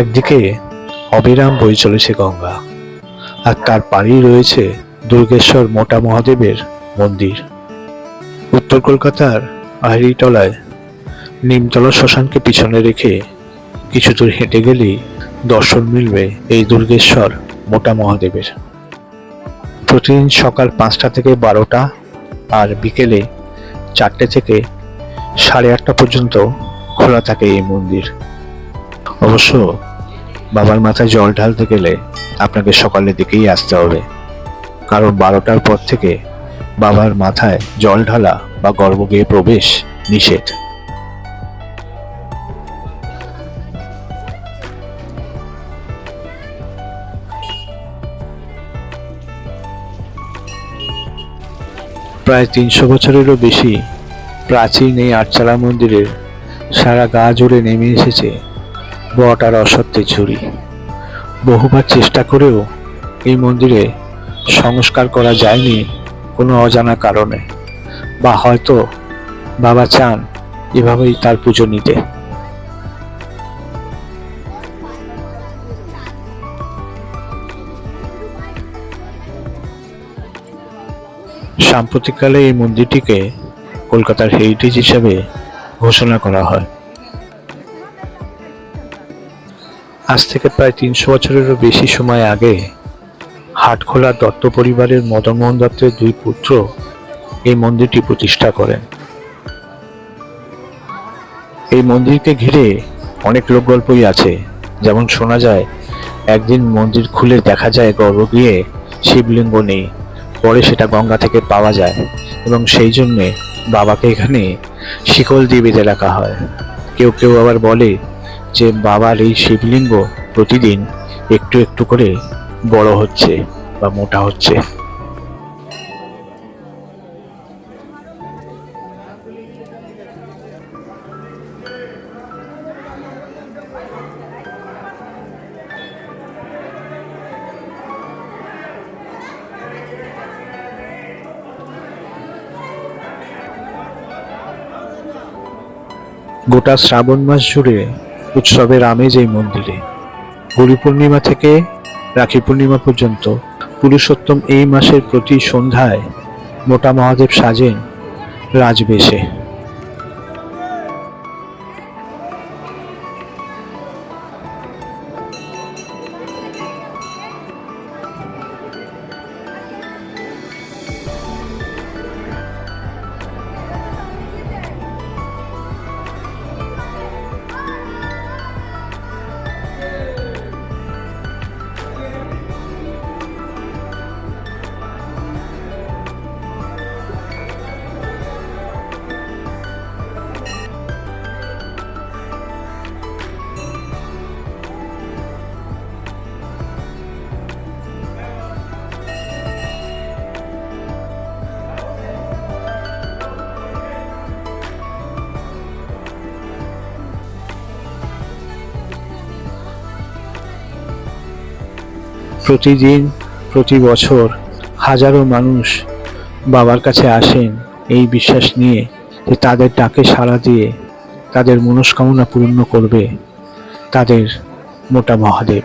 একদিকে অবিরাম বয়ে চলেছে গঙ্গা, আর তার পাড়েই রয়েছে দুর্গেশ্বর মোটা মহাদেবের মন্দির। উত্তর কলকাতার আহরিটলায় নিমতলা শ্মশানকে পিছনে রেখে কিছু দূর হেঁটে গেলেই দর্শন মিলবে এই দুর্গেশ্বর মোটা মহাদেবের। প্রতিদিন সকাল পাঁচটা থেকে বারোটা আর বিকেলে চারটে থেকে সাড়ে আটটা পর্যন্ত খোলা থাকে এই মন্দির। অবশ্য বাবার মাথায় জল ঢালতে গেলে আপনাকে সকালের দিকেই আসতে হবে। কারণ বারোটার পর থেকে বাবার মাথায় জল ঢালা বা গর্ভগৃহে প্রবেশ নিষেধ। প্রায় তিনশো বছরেরও বেশি প্রাচীন এই আটচালা মন্দিরের সারা গা জুড়ে নেমে এসেছে বট আর অসত্যের ঝুড়ি বহুবার চেষ্টা করেও এই মন্দিরে সংস্কার করা যায়নি কোনো অজানা কারণে। বা হয়তো বাবা চান এভাবেই তার পুজো নিতে। সাম্প্রতিককালে এই মন্দিরটিকে কলকাতার হেরিটেজ হিসাবে ঘোষণা করা হয়। আজ থেকে প্রায় তিনশো বছরেরও বেশি সময় আগে হাটখোলা দত্ত পরিবারের মদনমোহন দত্তের দুই পুত্র এই মন্দিরটি প্রতিষ্ঠা করেন। এই মন্দিরকে ঘিরে অনেক লোকগল্পই আছে। যেমন শোনা যায়, একদিন মন্দির খুলে দেখা যায় গর্ভগৃহে শিবলিঙ্গ নেই। পরে সেটা গঙ্গা থেকে পাওয়া যায় এবং সেই জন্যে বাবাকে এখানে শিকল দিয়ে বেঁধে রাখা হয়। কেউ কেউ আবার বলে যে বাবার এই শিবলিঙ্গ প্রতিদিন একটু একটু করে বড় হচ্ছে বা মোটা হচ্ছে। গোটা শ্রাবণ মাস জুড়ে উৎসবের আমেজ এই মন্দিরে। গুরু পূর্ণিমা থেকে রাখি পূর্ণিমা পর্যন্ত পুরুষোত্তম এই মাসের প্রতি সন্ধ্যায় মোটা মহাদেব সাজেন রাজবেশে। প্রতিদিন, প্রতি বছর হাজারো মানুষ বাবার কাছে আসেন এই বিশ্বাস নিয়ে যে তাদের ডাকে সাড়া দিয়ে তাদের মনস্কামনা পূর্ণ করবে তাদের মোটা মহাদেব।